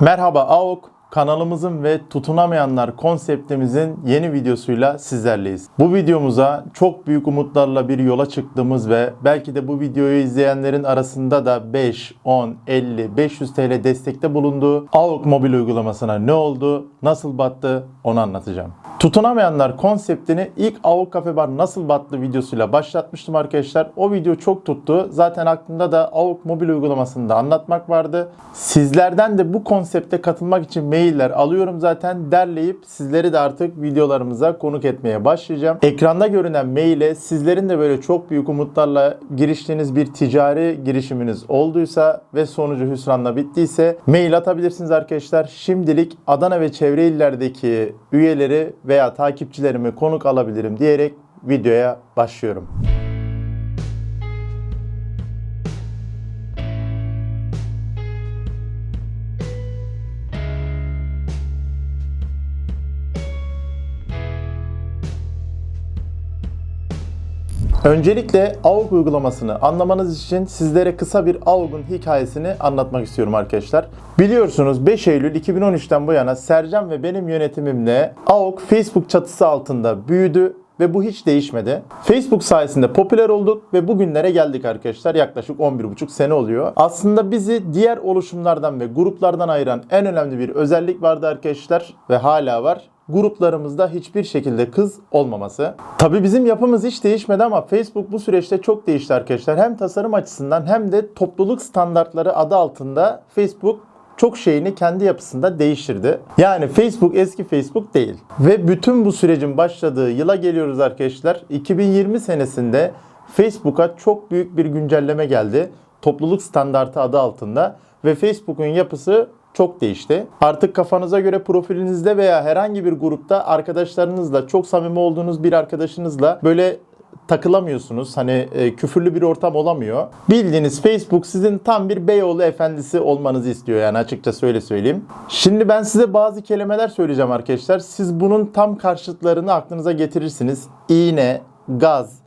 Merhaba AOK kanalımızın ve tutunamayanlar konseptimizin yeni videosuyla sizlerleyiz. Bu videomuza çok büyük umutlarla bir yola çıktığımız ve belki de bu videoyu izleyenlerin arasında da 5, 10, 50, 500 TL destekte bulunduğu AOK mobil uygulamasına ne oldu, nasıl battı onu anlatacağım. Tutunamayanlar konseptini ilk AOK Cafe Bar nasıl battı videosuyla başlatmıştım arkadaşlar. O video çok tuttu. Zaten aklımda da AOK mobil uygulamasını da anlatmak vardı. Sizlerden de bu konsepte katılmak için mailler alıyorum zaten. Derleyip sizleri de artık videolarımıza konuk etmeye başlayacağım. Ekranda görünen maile sizlerin de böyle çok büyük umutlarla giriştiğiniz bir ticari girişiminiz olduysa ve sonucu hüsranla bittiyse mail atabilirsiniz arkadaşlar. Şimdilik Adana ve çevre illerdeki üyeleri veya takipçilerimi konuk alabilirim diyerek videoya başlıyorum. Öncelikle AUG uygulamasını anlamanız için sizlere kısa bir AUG'un hikayesini anlatmak istiyorum arkadaşlar. Biliyorsunuz 5 Eylül 2013'ten bu yana Sercan ve benim yönetimimle AUG Facebook çatısı altında büyüdü ve bu hiç değişmedi. Facebook sayesinde popüler olduk ve bugünlere geldik arkadaşlar. Yaklaşık 11,5 sene oluyor. Aslında bizi diğer oluşumlardan ve gruplardan ayıran en önemli bir özellik vardı arkadaşlar ve hala var gruplarımızda hiçbir şekilde kız olmaması. Tabii bizim yapımız hiç değişmedi ama Facebook bu süreçte çok değişti arkadaşlar. Hem tasarım açısından hem de topluluk standartları adı altında Facebook çok şeyini kendi yapısında değiştirdi. Yani Facebook eski Facebook değil. Ve bütün bu sürecin başladığı yıla geliyoruz arkadaşlar. 2020 senesinde Facebook'a çok büyük bir güncelleme geldi. Topluluk standartı adı altında ve Facebook'un yapısı çok değişti. Artık kafanıza göre profilinizde veya herhangi bir grupta arkadaşlarınızla çok samimi olduğunuz bir arkadaşınızla böyle takılamıyorsunuz. Hani e, küfürlü bir ortam olamıyor. Bildiğiniz Facebook sizin tam bir Beyoğlu efendisi olmanızı istiyor yani açıkçası öyle söyleyeyim. Şimdi ben size bazı kelimeler söyleyeceğim arkadaşlar. Siz bunun tam karşıtlarını aklınıza getirirsiniz. İğne, gaz,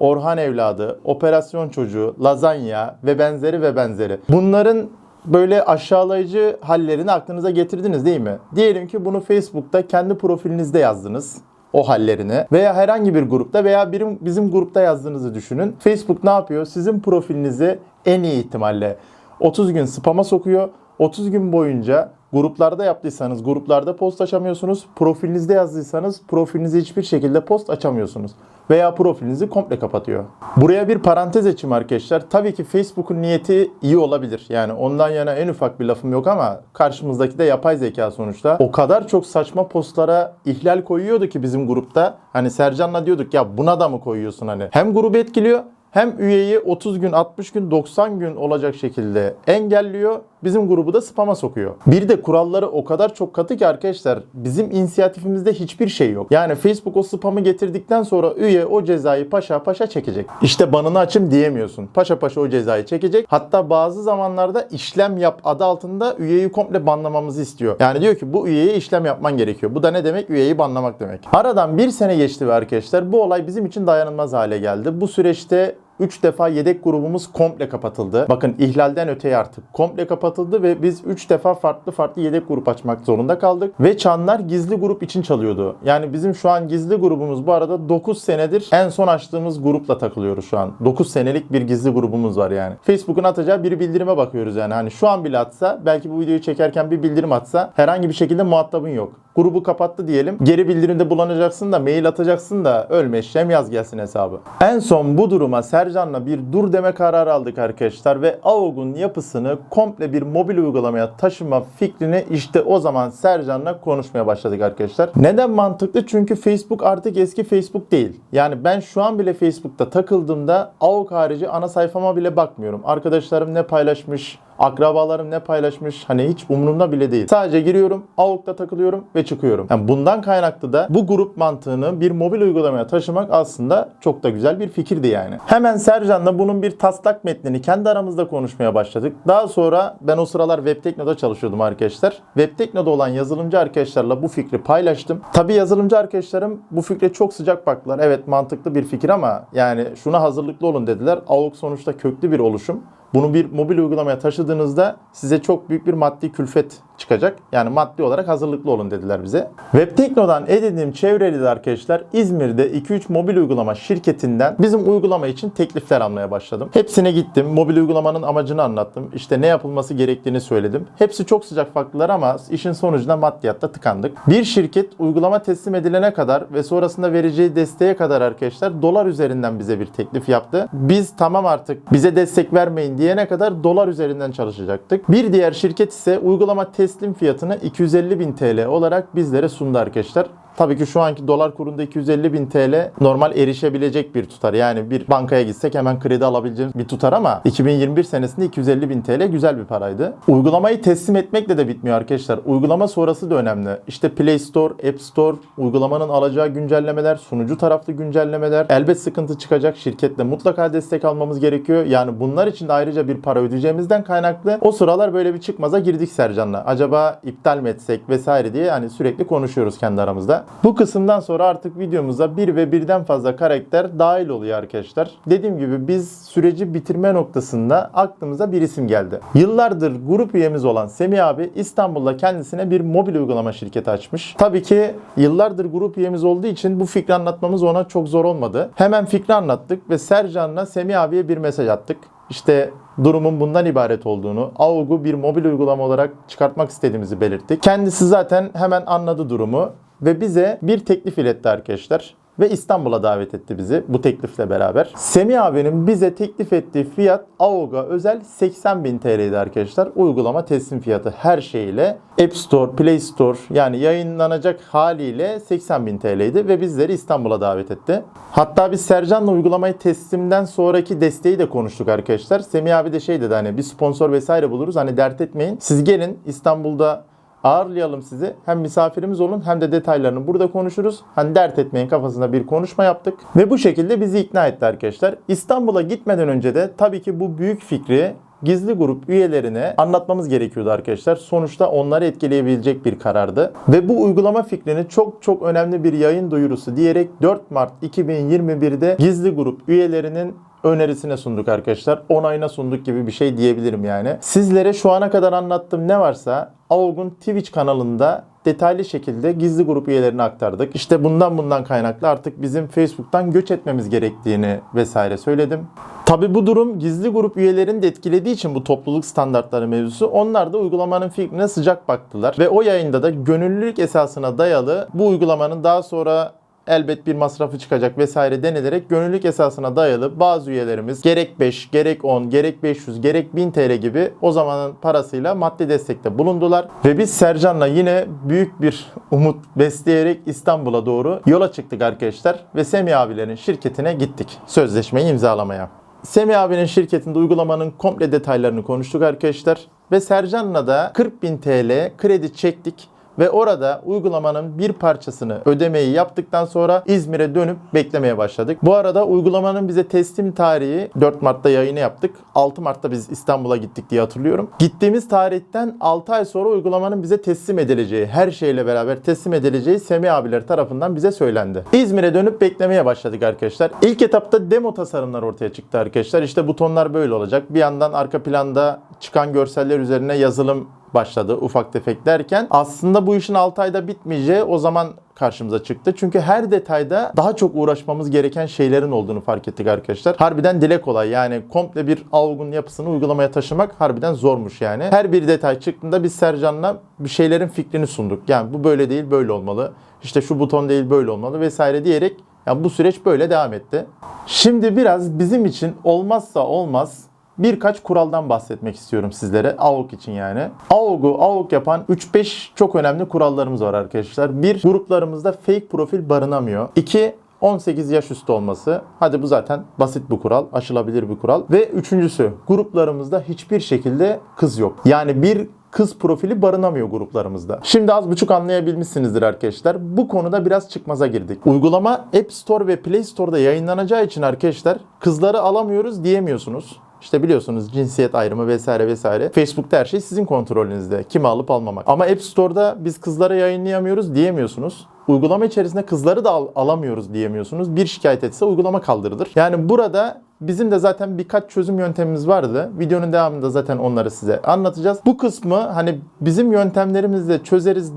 Orhan evladı, operasyon çocuğu, lazanya ve benzeri ve benzeri. Bunların böyle aşağılayıcı hallerini aklınıza getirdiniz değil mi? Diyelim ki bunu Facebook'ta kendi profilinizde yazdınız o hallerini veya herhangi bir grupta veya birim, bizim grupta yazdığınızı düşünün. Facebook ne yapıyor? Sizin profilinizi en iyi ihtimalle 30 gün spama sokuyor. 30 gün boyunca gruplarda yaptıysanız gruplarda post açamıyorsunuz. Profilinizde yazdıysanız profilinizi hiçbir şekilde post açamıyorsunuz. Veya profilinizi komple kapatıyor. Buraya bir parantez açayım arkadaşlar. Tabii ki Facebook'un niyeti iyi olabilir. Yani ondan yana en ufak bir lafım yok ama karşımızdaki de yapay zeka sonuçta. O kadar çok saçma postlara ihlal koyuyordu ki bizim grupta. Hani Sercan'la diyorduk ya buna da mı koyuyorsun hani. Hem grubu etkiliyor hem üyeyi 30 gün, 60 gün, 90 gün olacak şekilde engelliyor. Bizim grubu da spama sokuyor. Bir de kuralları o kadar çok katı ki arkadaşlar bizim inisiyatifimizde hiçbir şey yok. Yani Facebook o spamı getirdikten sonra üye o cezayı paşa paşa çekecek. İşte banını açım diyemiyorsun. Paşa paşa o cezayı çekecek. Hatta bazı zamanlarda işlem yap adı altında üyeyi komple banlamamızı istiyor. Yani diyor ki bu üyeye işlem yapman gerekiyor. Bu da ne demek? Üyeyi banlamak demek. Aradan bir sene geçti ve arkadaşlar bu olay bizim için dayanılmaz hale geldi. Bu süreçte 3 defa yedek grubumuz komple kapatıldı. Bakın ihlalden öteye artık komple kapatıldı ve biz 3 defa farklı farklı yedek grup açmak zorunda kaldık. Ve çanlar gizli grup için çalıyordu. Yani bizim şu an gizli grubumuz bu arada 9 senedir en son açtığımız grupla takılıyoruz şu an. 9 senelik bir gizli grubumuz var yani. Facebook'un atacağı bir bildirime bakıyoruz yani. Hani şu an bile atsa belki bu videoyu çekerken bir bildirim atsa herhangi bir şekilde muhatabın yok. Grubu kapattı diyelim. Geri bildirimde bulanacaksın da mail atacaksın da ölme işlem yaz gelsin hesabı. En son bu duruma Sercan'la bir dur deme kararı aldık arkadaşlar ve AOG'un yapısını komple bir mobil uygulamaya taşıma fikrini işte o zaman Sercan'la konuşmaya başladık arkadaşlar. Neden mantıklı? Çünkü Facebook artık eski Facebook değil. Yani ben şu an bile Facebook'ta takıldığımda AOG harici ana sayfama bile bakmıyorum. Arkadaşlarım ne paylaşmış, akrabalarım ne paylaşmış hani hiç umurumda bile değil. Sadece giriyorum, AOK'ta takılıyorum ve çıkıyorum. Yani bundan kaynaklı da bu grup mantığını bir mobil uygulamaya taşımak aslında çok da güzel bir fikirdi yani. Hemen Sercan'la bunun bir taslak metnini kendi aramızda konuşmaya başladık. Daha sonra ben o sıralar Webtekno'da çalışıyordum arkadaşlar. Webtekno'da olan yazılımcı arkadaşlarla bu fikri paylaştım. Tabi yazılımcı arkadaşlarım bu fikre çok sıcak baktılar. Evet mantıklı bir fikir ama yani şuna hazırlıklı olun dediler. AOK sonuçta köklü bir oluşum Bunu bir mobil uygulamaya taşıdığınızda size çok büyük bir maddi külfet çıkacak. Yani maddi olarak hazırlıklı olun dediler bize. Webtekno'dan edindiğim çevreli arkadaşlar İzmir'de 2-3 mobil uygulama şirketinden bizim uygulama için teklifler almaya başladım. Hepsine gittim. Mobil uygulamanın amacını anlattım. İşte ne yapılması gerektiğini söyledim. Hepsi çok sıcak baktılar ama işin sonucunda maddiyatta tıkandık. Bir şirket uygulama teslim edilene kadar ve sonrasında vereceği desteğe kadar arkadaşlar dolar üzerinden bize bir teklif yaptı. Biz tamam artık bize destek vermeyin diyene kadar dolar üzerinden çalışacaktık. Bir diğer şirket ise uygulama teslim fiyatını 250 bin TL olarak bizlere sundu arkadaşlar. Tabii ki şu anki dolar kurunda 250 bin TL normal erişebilecek bir tutar. Yani bir bankaya gitsek hemen kredi alabileceğimiz bir tutar ama 2021 senesinde 250 bin TL güzel bir paraydı. Uygulamayı teslim etmekle de bitmiyor arkadaşlar. Uygulama sonrası da önemli. İşte Play Store, App Store, uygulamanın alacağı güncellemeler, sunucu taraflı güncellemeler. Elbet sıkıntı çıkacak. Şirketle mutlaka destek almamız gerekiyor. Yani bunlar için de ayrıca bir para ödeyeceğimizden kaynaklı. O sıralar böyle bir çıkmaza girdik Sercan'la. Acaba iptal mi etsek vesaire diye hani sürekli konuşuyoruz kendi aramızda. Bu kısımdan sonra artık videomuza bir ve birden fazla karakter dahil oluyor arkadaşlar. Dediğim gibi biz süreci bitirme noktasında aklımıza bir isim geldi. Yıllardır grup üyemiz olan Semih abi İstanbul'da kendisine bir mobil uygulama şirketi açmış. Tabii ki yıllardır grup üyemiz olduğu için bu fikri anlatmamız ona çok zor olmadı. Hemen fikri anlattık ve Sercan'la Semih abiye bir mesaj attık. İşte durumun bundan ibaret olduğunu, AUG'u bir mobil uygulama olarak çıkartmak istediğimizi belirttik. Kendisi zaten hemen anladı durumu ve bize bir teklif iletti arkadaşlar ve İstanbul'a davet etti bizi bu teklifle beraber. Semih abinin bize teklif ettiği fiyat AOG'a özel 80 bin TL'ydi arkadaşlar. Uygulama teslim fiyatı her şeyiyle App Store, Play Store yani yayınlanacak haliyle 80 bin TL'ydi ve bizleri İstanbul'a davet etti. Hatta biz Sercan'la uygulamayı teslimden sonraki desteği de konuştuk arkadaşlar. Semih abi de şey dedi hani bir sponsor vesaire buluruz hani dert etmeyin. Siz gelin İstanbul'da ağırlayalım sizi. Hem misafirimiz olun hem de detaylarını burada konuşuruz. Hani dert etmeyin kafasında bir konuşma yaptık. Ve bu şekilde bizi ikna etti arkadaşlar. İstanbul'a gitmeden önce de tabii ki bu büyük fikri gizli grup üyelerine anlatmamız gerekiyordu arkadaşlar. Sonuçta onları etkileyebilecek bir karardı. Ve bu uygulama fikrini çok çok önemli bir yayın duyurusu diyerek 4 Mart 2021'de gizli grup üyelerinin önerisine sunduk arkadaşlar. Onayına sunduk gibi bir şey diyebilirim yani. Sizlere şu ana kadar anlattığım ne varsa Avog'un Twitch kanalında detaylı şekilde gizli grup üyelerine aktardık. İşte bundan bundan kaynaklı artık bizim Facebook'tan göç etmemiz gerektiğini vesaire söyledim. Tabi bu durum gizli grup üyelerini de etkilediği için bu topluluk standartları mevzusu onlar da uygulamanın fikrine sıcak baktılar. Ve o yayında da gönüllülük esasına dayalı bu uygulamanın daha sonra elbet bir masrafı çıkacak vesaire denilerek gönüllülük esasına dayalı bazı üyelerimiz gerek 5, gerek 10, gerek 500, gerek 1000 TL gibi o zamanın parasıyla maddi destekte bulundular. Ve biz Sercan'la yine büyük bir umut besleyerek İstanbul'a doğru yola çıktık arkadaşlar. Ve Semih abilerin şirketine gittik sözleşmeyi imzalamaya. Semih abinin şirketinde uygulamanın komple detaylarını konuştuk arkadaşlar. Ve Sercan'la da 40.000 TL kredi çektik ve orada uygulamanın bir parçasını ödemeyi yaptıktan sonra İzmir'e dönüp beklemeye başladık. Bu arada uygulamanın bize teslim tarihi 4 Mart'ta yayını yaptık. 6 Mart'ta biz İstanbul'a gittik diye hatırlıyorum. Gittiğimiz tarihten 6 ay sonra uygulamanın bize teslim edileceği, her şeyle beraber teslim edileceği Semih abiler tarafından bize söylendi. İzmir'e dönüp beklemeye başladık arkadaşlar. İlk etapta demo tasarımlar ortaya çıktı arkadaşlar. İşte butonlar böyle olacak. Bir yandan arka planda çıkan görseller üzerine yazılım başladı ufak tefek derken aslında bu işin 6 ayda bitmeyeceği o zaman karşımıza çıktı. Çünkü her detayda daha çok uğraşmamız gereken şeylerin olduğunu fark ettik arkadaşlar. Harbiden dile kolay yani komple bir algın yapısını uygulamaya taşımak harbiden zormuş yani. Her bir detay çıktığında biz Sercan'la bir şeylerin fikrini sunduk. Yani bu böyle değil böyle olmalı. İşte şu buton değil böyle olmalı vesaire diyerek yani bu süreç böyle devam etti. Şimdi biraz bizim için olmazsa olmaz birkaç kuraldan bahsetmek istiyorum sizlere. AOK için yani. AOK'u AOK yapan 3-5 çok önemli kurallarımız var arkadaşlar. Bir, gruplarımızda fake profil barınamıyor. İki, 18 yaş üstü olması. Hadi bu zaten basit bir kural, aşılabilir bir kural. Ve üçüncüsü, gruplarımızda hiçbir şekilde kız yok. Yani bir kız profili barınamıyor gruplarımızda. Şimdi az buçuk anlayabilmişsinizdir arkadaşlar. Bu konuda biraz çıkmaza girdik. Uygulama App Store ve Play Store'da yayınlanacağı için arkadaşlar kızları alamıyoruz diyemiyorsunuz. İşte biliyorsunuz cinsiyet ayrımı vesaire vesaire. Facebook'ta her şey sizin kontrolünüzde. Kimi alıp almamak. Ama App Store'da biz kızlara yayınlayamıyoruz diyemiyorsunuz. Uygulama içerisinde kızları da al- alamıyoruz diyemiyorsunuz. Bir şikayet etse uygulama kaldırılır. Yani burada Bizim de zaten birkaç çözüm yöntemimiz vardı. Videonun devamında zaten onları size anlatacağız. Bu kısmı hani bizim yöntemlerimizle çözeriz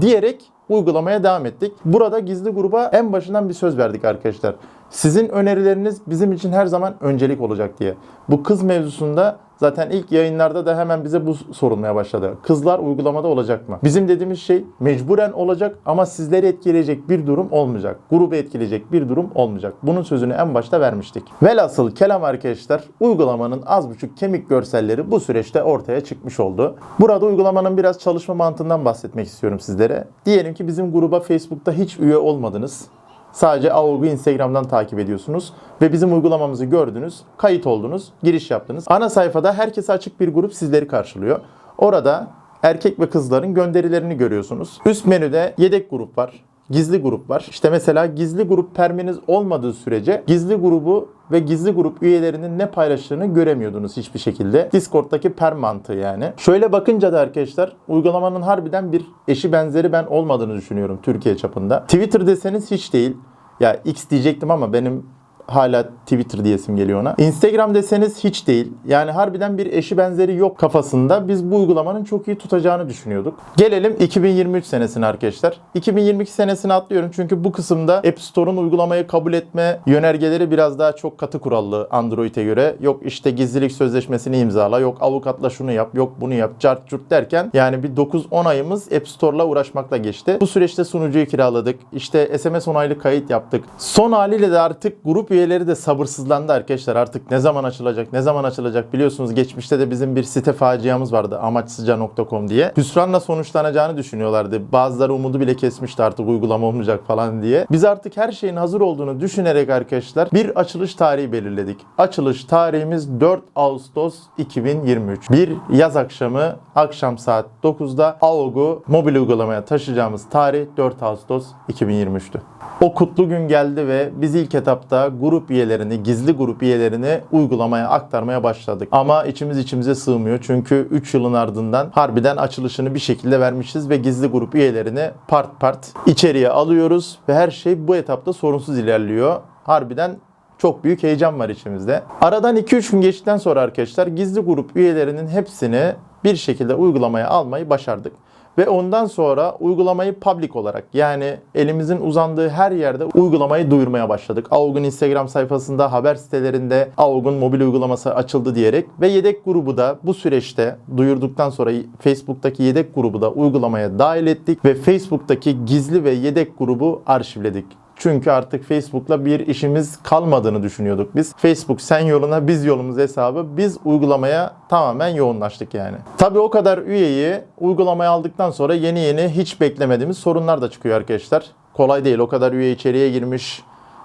diyerek uygulamaya devam ettik. Burada gizli gruba en başından bir söz verdik arkadaşlar. Sizin önerileriniz bizim için her zaman öncelik olacak diye. Bu kız mevzusunda zaten ilk yayınlarda da hemen bize bu sorulmaya başladı. Kızlar uygulamada olacak mı? Bizim dediğimiz şey mecburen olacak ama sizleri etkileyecek bir durum olmayacak. Grubu etkileyecek bir durum olmayacak. Bunun sözünü en başta vermiştik. Velhasıl kelam arkadaşlar uygulamanın az buçuk kemik görselleri bu süreçte ortaya çıkmış oldu. Burada uygulamanın biraz çalışma mantığından bahsetmek istiyorum sizlere. Diyelim ki bizim gruba Facebook'ta hiç üye olmadınız. Sadece AOG'u Instagram'dan takip ediyorsunuz ve bizim uygulamamızı gördünüz, kayıt oldunuz, giriş yaptınız. Ana sayfada herkese açık bir grup sizleri karşılıyor. Orada erkek ve kızların gönderilerini görüyorsunuz. Üst menüde yedek grup var. Gizli grup var. İşte mesela gizli grup perminiz olmadığı sürece gizli grubu ve gizli grup üyelerinin ne paylaştığını göremiyordunuz hiçbir şekilde. Discord'daki per mantığı yani. Şöyle bakınca da arkadaşlar uygulamanın harbiden bir eşi benzeri ben olmadığını düşünüyorum Türkiye çapında. Twitter deseniz hiç değil. Ya X diyecektim ama benim hala Twitter diyesim geliyor ona. Instagram deseniz hiç değil. Yani harbiden bir eşi benzeri yok kafasında. Biz bu uygulamanın çok iyi tutacağını düşünüyorduk. Gelelim 2023 senesine arkadaşlar. 2022 senesini atlıyorum çünkü bu kısımda App Store'un uygulamayı kabul etme yönergeleri biraz daha çok katı kurallı Android'e göre. Yok işte gizlilik sözleşmesini imzala, yok avukatla şunu yap, yok bunu yap, cart curt derken yani bir 9-10 ayımız App Store'la uğraşmakla geçti. Bu süreçte sunucuyu kiraladık. İşte SMS onaylı kayıt yaptık. Son haliyle de artık grup üyeleri de sabırsızlandı arkadaşlar. Artık ne zaman açılacak, ne zaman açılacak biliyorsunuz geçmişte de bizim bir site faciamız vardı amaçsızca.com diye. Hüsranla sonuçlanacağını düşünüyorlardı. Bazıları umudu bile kesmişti artık uygulama olmayacak falan diye. Biz artık her şeyin hazır olduğunu düşünerek arkadaşlar bir açılış tarihi belirledik. Açılış tarihimiz 4 Ağustos 2023. Bir yaz akşamı akşam saat 9'da AOG'u mobil uygulamaya taşıyacağımız tarih 4 Ağustos 2023'tü. O kutlu gün geldi ve biz ilk etapta grup üyelerini, gizli grup üyelerini uygulamaya aktarmaya başladık. Ama içimiz içimize sığmıyor çünkü 3 yılın ardından harbiden açılışını bir şekilde vermişiz ve gizli grup üyelerini part part içeriye alıyoruz ve her şey bu etapta sorunsuz ilerliyor. Harbiden çok büyük heyecan var içimizde. Aradan 2-3 gün geçtikten sonra arkadaşlar gizli grup üyelerinin hepsini bir şekilde uygulamaya almayı başardık. Ve ondan sonra uygulamayı public olarak yani elimizin uzandığı her yerde uygulamayı duyurmaya başladık. AOG'un Instagram sayfasında, haber sitelerinde AOG'un mobil uygulaması açıldı diyerek ve yedek grubu da bu süreçte duyurduktan sonra Facebook'taki yedek grubu da uygulamaya dahil ettik ve Facebook'taki gizli ve yedek grubu arşivledik. Çünkü artık Facebook'la bir işimiz kalmadığını düşünüyorduk biz. Facebook sen yoluna biz yolumuz hesabı biz uygulamaya tamamen yoğunlaştık yani. Tabii o kadar üyeyi uygulamaya aldıktan sonra yeni yeni hiç beklemediğimiz sorunlar da çıkıyor arkadaşlar. Kolay değil o kadar üye içeriye girmiş.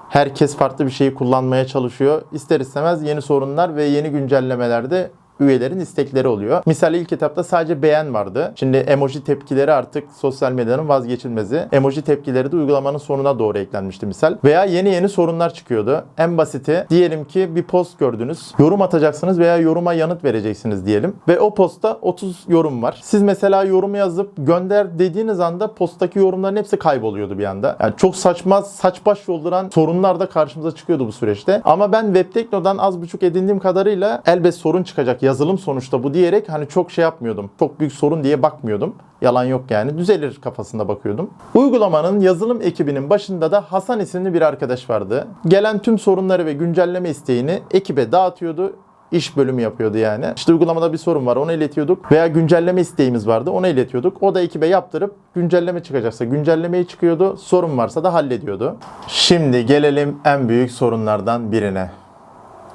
Herkes farklı bir şeyi kullanmaya çalışıyor. İster istemez yeni sorunlar ve yeni güncellemelerde üyelerin istekleri oluyor. Misal ilk etapta sadece beğen vardı. Şimdi emoji tepkileri artık sosyal medyanın vazgeçilmezi. Emoji tepkileri de uygulamanın sonuna doğru eklenmişti misal. Veya yeni yeni sorunlar çıkıyordu. En basiti diyelim ki bir post gördünüz. Yorum atacaksınız veya yoruma yanıt vereceksiniz diyelim. Ve o postta 30 yorum var. Siz mesela yorumu yazıp gönder dediğiniz anda posttaki yorumların hepsi kayboluyordu bir anda. Yani çok saçma, saç baş yolduran sorunlar da karşımıza çıkıyordu bu süreçte. Ama ben Webtekno'dan az buçuk edindiğim kadarıyla elbet sorun çıkacak yazılım sonuçta bu diyerek hani çok şey yapmıyordum. Çok büyük sorun diye bakmıyordum. Yalan yok yani. Düzelir kafasında bakıyordum. Uygulamanın yazılım ekibinin başında da Hasan isimli bir arkadaş vardı. Gelen tüm sorunları ve güncelleme isteğini ekibe dağıtıyordu iş bölümü yapıyordu yani. İşte uygulamada bir sorun var onu iletiyorduk veya güncelleme isteğimiz vardı onu iletiyorduk. O da ekibe yaptırıp güncelleme çıkacaksa güncellemeyi çıkıyordu. Sorun varsa da hallediyordu. Şimdi gelelim en büyük sorunlardan birine.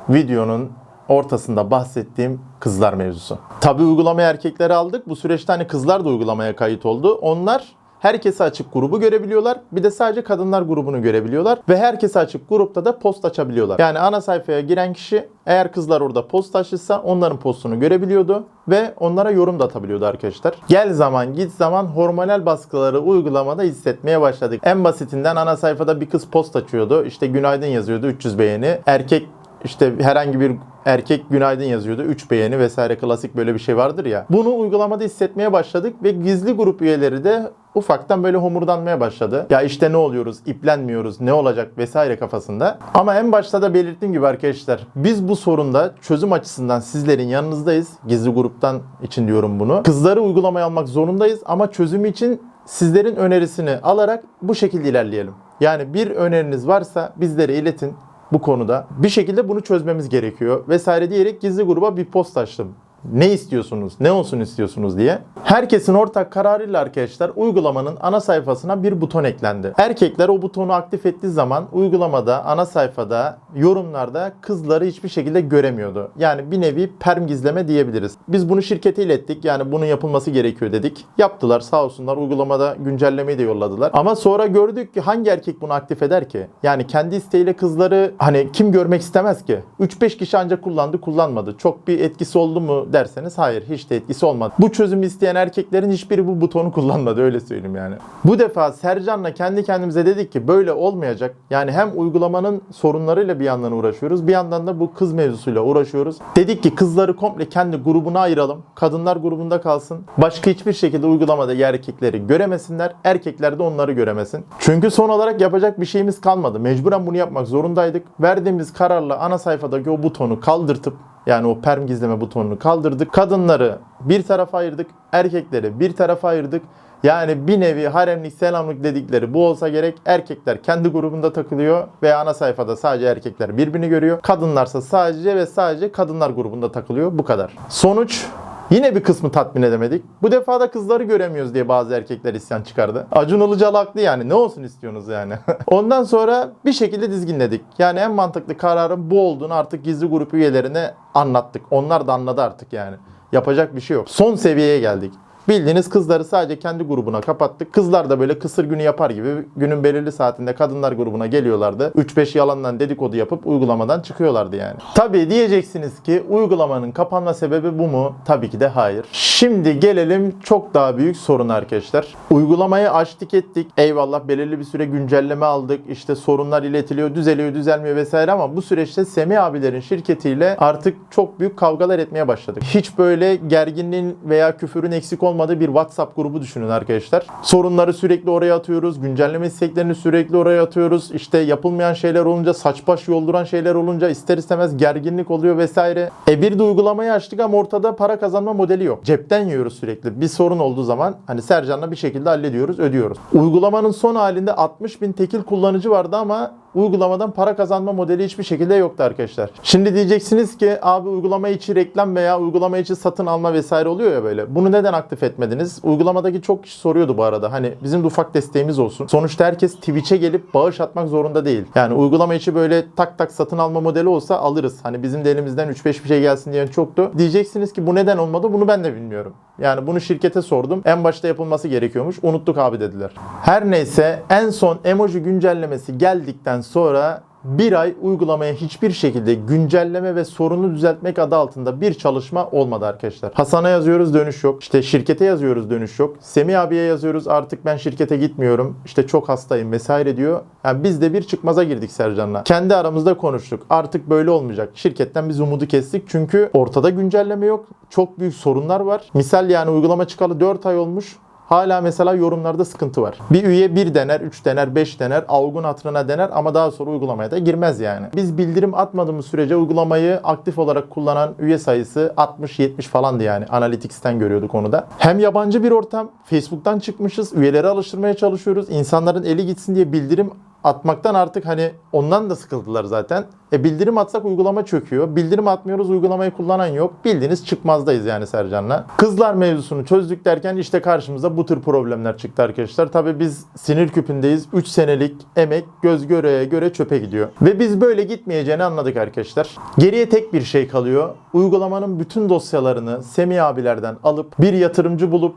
Videonun ortasında bahsettiğim kızlar mevzusu. Tabi uygulamaya erkekleri aldık. Bu süreçte hani kızlar da uygulamaya kayıt oldu. Onlar herkese açık grubu görebiliyorlar. Bir de sadece kadınlar grubunu görebiliyorlar. Ve herkese açık grupta da post açabiliyorlar. Yani ana sayfaya giren kişi eğer kızlar orada post açmışsa onların postunu görebiliyordu. Ve onlara yorum da atabiliyordu arkadaşlar. Gel zaman git zaman hormonal baskıları uygulamada hissetmeye başladık. En basitinden ana sayfada bir kız post açıyordu. İşte günaydın yazıyordu 300 beğeni. Erkek işte herhangi bir erkek günaydın yazıyordu. 3 beğeni vesaire klasik böyle bir şey vardır ya. Bunu uygulamada hissetmeye başladık ve gizli grup üyeleri de ufaktan böyle homurdanmaya başladı. Ya işte ne oluyoruz, iplenmiyoruz, ne olacak vesaire kafasında. Ama en başta da belirttiğim gibi arkadaşlar biz bu sorunda çözüm açısından sizlerin yanınızdayız. Gizli gruptan için diyorum bunu. Kızları uygulamaya almak zorundayız ama çözümü için sizlerin önerisini alarak bu şekilde ilerleyelim. Yani bir öneriniz varsa bizlere iletin bu konuda. Bir şekilde bunu çözmemiz gerekiyor vesaire diyerek gizli gruba bir post açtım. Ne istiyorsunuz, ne olsun istiyorsunuz diye. Herkesin ortak kararıyla arkadaşlar uygulamanın ana sayfasına bir buton eklendi. Erkekler o butonu aktif ettiği zaman uygulamada, ana sayfada, yorumlarda kızları hiçbir şekilde göremiyordu. Yani bir nevi perm gizleme diyebiliriz. Biz bunu şirkete ilettik. Yani bunun yapılması gerekiyor dedik. Yaptılar sağ olsunlar. Uygulamada güncellemeyi de yolladılar. Ama sonra gördük ki hangi erkek bunu aktif eder ki? Yani kendi isteğiyle kızları hani kim görmek istemez ki? 3-5 kişi ancak kullandı, kullanmadı. Çok bir etkisi oldu mu derseniz hayır hiç de etkisi olmadı. Bu çözümü isteyen erkeklerin hiçbiri bu butonu kullanmadı öyle söyleyeyim yani. Bu defa Sercan'la kendi kendimize dedik ki böyle olmayacak. Yani hem uygulamanın sorunlarıyla bir yandan uğraşıyoruz bir yandan da bu kız mevzusuyla uğraşıyoruz. Dedik ki kızları komple kendi grubuna ayıralım. Kadınlar grubunda kalsın. Başka hiçbir şekilde uygulamada erkekleri göremesinler. Erkekler de onları göremesin. Çünkü son olarak yapacak bir şeyimiz kalmadı. Mecburen bunu yapmak zorundaydık. Verdiğimiz kararla ana sayfadaki o butonu kaldırtıp yani o perm gizleme butonunu kaldırdık. Kadınları bir tarafa ayırdık. Erkekleri bir tarafa ayırdık. Yani bir nevi haremlik selamlık dedikleri bu olsa gerek. Erkekler kendi grubunda takılıyor ve ana sayfada sadece erkekler birbirini görüyor. Kadınlarsa sadece ve sadece kadınlar grubunda takılıyor. Bu kadar. Sonuç Yine bir kısmı tatmin edemedik. Bu defa da kızları göremiyoruz diye bazı erkekler isyan çıkardı. Acun Ilıcalı haklı yani. Ne olsun istiyorsunuz yani? Ondan sonra bir şekilde dizginledik. Yani en mantıklı kararın bu olduğunu artık gizli grup üyelerine anlattık. Onlar da anladı artık yani. Yapacak bir şey yok. Son seviyeye geldik. Bildiğiniz kızları sadece kendi grubuna kapattık. Kızlar da böyle kısır günü yapar gibi günün belirli saatinde kadınlar grubuna geliyorlardı. 3-5 yalandan dedikodu yapıp uygulamadan çıkıyorlardı yani. Tabii diyeceksiniz ki uygulamanın kapanma sebebi bu mu? Tabii ki de hayır. Şimdi gelelim çok daha büyük sorun arkadaşlar. Uygulamayı açtık ettik. Eyvallah belirli bir süre güncelleme aldık. İşte sorunlar iletiliyor, düzeliyor, düzelmiyor vesaire ama bu süreçte Semih abilerin şirketiyle artık çok büyük kavgalar etmeye başladık. Hiç böyle gerginliğin veya küfürün eksik olmadığı bir WhatsApp grubu düşünün arkadaşlar. Sorunları sürekli oraya atıyoruz. Güncelleme isteklerini sürekli oraya atıyoruz. İşte yapılmayan şeyler olunca, saç baş yolduran şeyler olunca ister istemez gerginlik oluyor vesaire. E bir de uygulamayı açtık ama ortada para kazanma modeli yok. Cepten yiyoruz sürekli. Bir sorun olduğu zaman hani Sercan'la bir şekilde hallediyoruz, ödüyoruz. Uygulamanın son halinde 60 bin tekil kullanıcı vardı ama uygulamadan para kazanma modeli hiçbir şekilde yoktu arkadaşlar. Şimdi diyeceksiniz ki abi uygulama içi reklam veya uygulama içi satın alma vesaire oluyor ya böyle. Bunu neden aktif etmediniz? Uygulamadaki çok kişi soruyordu bu arada. Hani bizim de ufak desteğimiz olsun. Sonuçta herkes Twitch'e gelip bağış atmak zorunda değil. Yani uygulama içi böyle tak tak satın alma modeli olsa alırız. Hani bizim de elimizden 3-5 bir şey gelsin diyen çoktu. Diyeceksiniz ki bu neden olmadı? Bunu ben de bilmiyorum. Yani bunu şirkete sordum. En başta yapılması gerekiyormuş. Unuttuk abi dediler. Her neyse en son emoji güncellemesi geldikten sonra bir ay uygulamaya hiçbir şekilde güncelleme ve sorunu düzeltmek adı altında bir çalışma olmadı arkadaşlar. Hasan'a yazıyoruz dönüş yok. İşte şirkete yazıyoruz dönüş yok. Semih abiye yazıyoruz artık ben şirkete gitmiyorum. İşte çok hastayım vesaire diyor. Yani biz de bir çıkmaza girdik Sercan'la. Kendi aramızda konuştuk. Artık böyle olmayacak. Şirketten biz umudu kestik. Çünkü ortada güncelleme yok. Çok büyük sorunlar var. Misal yani uygulama çıkalı 4 ay olmuş. Hala mesela yorumlarda sıkıntı var. Bir üye bir dener, üç dener, beş dener, avgun hatırına dener ama daha sonra uygulamaya da girmez yani. Biz bildirim atmadığımız sürece uygulamayı aktif olarak kullanan üye sayısı 60-70 falandı yani. Analytics'ten görüyorduk onu da. Hem yabancı bir ortam, Facebook'tan çıkmışız, üyeleri alıştırmaya çalışıyoruz. İnsanların eli gitsin diye bildirim atmaktan artık hani ondan da sıkıldılar zaten. E bildirim atsak uygulama çöküyor. Bildirim atmıyoruz uygulamayı kullanan yok. Bildiğiniz çıkmazdayız yani Sercan'la. Kızlar mevzusunu çözdük derken işte karşımıza bu tür problemler çıktı arkadaşlar. Tabi biz sinir küpündeyiz. 3 senelik emek göz göreye göre çöpe gidiyor. Ve biz böyle gitmeyeceğini anladık arkadaşlar. Geriye tek bir şey kalıyor. Uygulamanın bütün dosyalarını Semih abilerden alıp bir yatırımcı bulup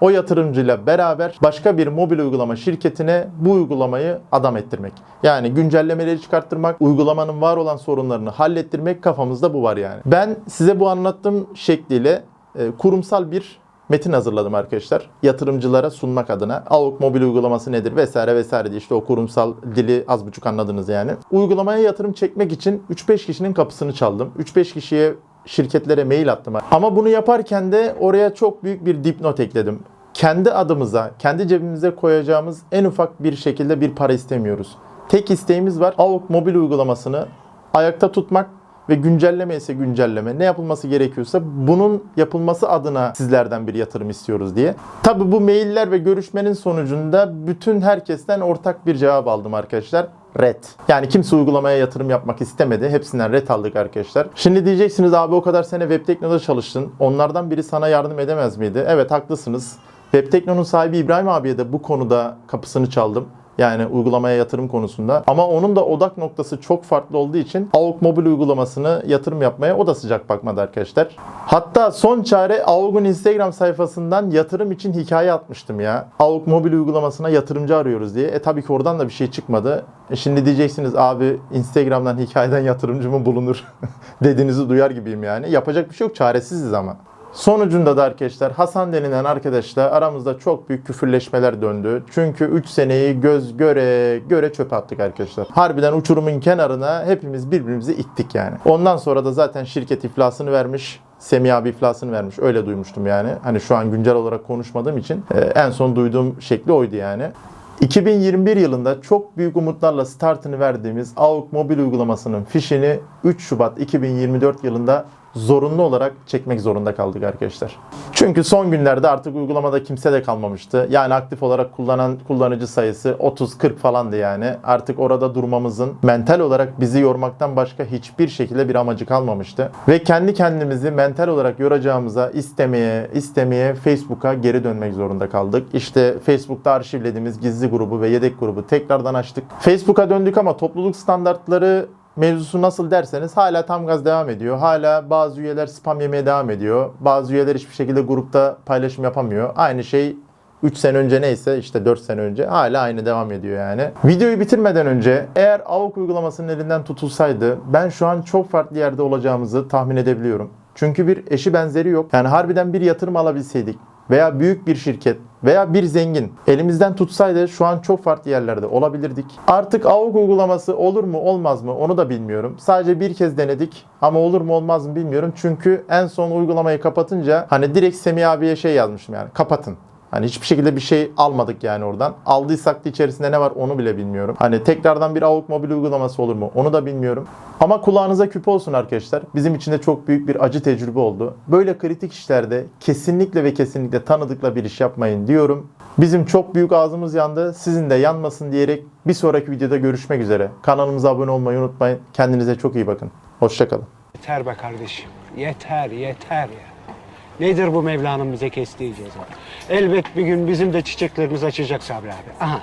o yatırımcıyla beraber başka bir mobil uygulama şirketine bu uygulamayı adam ettirmek. Yani güncellemeleri çıkarttırmak, uygulamanın var olan sorunlarını hallettirmek kafamızda bu var yani. Ben size bu anlattığım şekliyle e, kurumsal bir metin hazırladım arkadaşlar. Yatırımcılara sunmak adına. AOK mobil uygulaması nedir vesaire vesaire diye işte o kurumsal dili az buçuk anladınız yani. Uygulamaya yatırım çekmek için 3-5 kişinin kapısını çaldım. 3-5 kişiye şirketlere mail attım. Ama bunu yaparken de oraya çok büyük bir dipnot ekledim. kendi adımıza, kendi cebimize koyacağımız en ufak bir şekilde bir para istemiyoruz. Tek isteğimiz var. AUK mobil uygulamasını ayakta tutmak ve güncelleme ise güncelleme. Ne yapılması gerekiyorsa bunun yapılması adına sizlerden bir yatırım istiyoruz diye. Tabi bu mailler ve görüşmenin sonucunda bütün herkesten ortak bir cevap aldım arkadaşlar. Red. Yani kimse uygulamaya yatırım yapmak istemedi. Hepsinden red aldık arkadaşlar. Şimdi diyeceksiniz abi o kadar sene web teknoda çalıştın. Onlardan biri sana yardım edemez miydi? Evet haklısınız. Web Tekno'nun sahibi İbrahim abiye de bu konuda kapısını çaldım. Yani uygulamaya yatırım konusunda. Ama onun da odak noktası çok farklı olduğu için AUK mobil uygulamasını yatırım yapmaya o da sıcak bakmadı arkadaşlar. Hatta son çare AUK'un Instagram sayfasından yatırım için hikaye atmıştım ya. AUK mobil uygulamasına yatırımcı arıyoruz diye. E tabii ki oradan da bir şey çıkmadı. E şimdi diyeceksiniz abi Instagram'dan hikayeden yatırımcı mı bulunur dediğinizi duyar gibiyim yani. Yapacak bir şey yok çaresiziz ama. Sonucunda da arkadaşlar Hasan denilen arkadaşla aramızda çok büyük küfürleşmeler döndü. Çünkü 3 seneyi göz göre göre çöpe attık arkadaşlar. Harbiden uçurumun kenarına hepimiz birbirimizi ittik yani. Ondan sonra da zaten şirket iflasını vermiş. Semih abi iflasını vermiş. Öyle duymuştum yani. Hani şu an güncel olarak konuşmadığım için e, en son duyduğum şekli oydu yani. 2021 yılında çok büyük umutlarla startını verdiğimiz AUK mobil uygulamasının fişini 3 Şubat 2024 yılında zorunlu olarak çekmek zorunda kaldık arkadaşlar. Çünkü son günlerde artık uygulamada kimse de kalmamıştı. Yani aktif olarak kullanan kullanıcı sayısı 30-40 falandı yani. Artık orada durmamızın mental olarak bizi yormaktan başka hiçbir şekilde bir amacı kalmamıştı. Ve kendi kendimizi mental olarak yoracağımıza istemeye istemeye Facebook'a geri dönmek zorunda kaldık. İşte Facebook'ta arşivlediğimiz gizli grubu ve yedek grubu tekrardan açtık. Facebook'a döndük ama topluluk standartları mevzusu nasıl derseniz hala tam gaz devam ediyor. Hala bazı üyeler spam yemeye devam ediyor. Bazı üyeler hiçbir şekilde grupta paylaşım yapamıyor. Aynı şey 3 sene önce neyse işte 4 sene önce hala aynı devam ediyor yani. Videoyu bitirmeden önce eğer AUK uygulamasının elinden tutulsaydı ben şu an çok farklı yerde olacağımızı tahmin edebiliyorum. Çünkü bir eşi benzeri yok. Yani harbiden bir yatırım alabilseydik veya büyük bir şirket veya bir zengin elimizden tutsaydı şu an çok farklı yerlerde olabilirdik. Artık AUK uygulaması olur mu olmaz mı onu da bilmiyorum. Sadece bir kez denedik ama olur mu olmaz mı bilmiyorum. Çünkü en son uygulamayı kapatınca hani direkt Semih abiye şey yazmıştım yani kapatın. Hani hiçbir şekilde bir şey almadık yani oradan. Aldıysak da içerisinde ne var onu bile bilmiyorum. Hani tekrardan bir AUK mobil uygulaması olur mu onu da bilmiyorum. Ama kulağınıza küp olsun arkadaşlar. Bizim için de çok büyük bir acı tecrübe oldu. Böyle kritik işlerde kesinlikle ve kesinlikle tanıdıkla bir iş yapmayın diyorum. Bizim çok büyük ağzımız yandı. Sizin de yanmasın diyerek bir sonraki videoda görüşmek üzere. Kanalımıza abone olmayı unutmayın. Kendinize çok iyi bakın. Hoşçakalın. Yeter be kardeşim. Yeter, yeter ya. Nedir bu Mevla'nın bize kestiği ceza? Elbet bir gün bizim de çiçeklerimiz açacak Sabri abi. Aha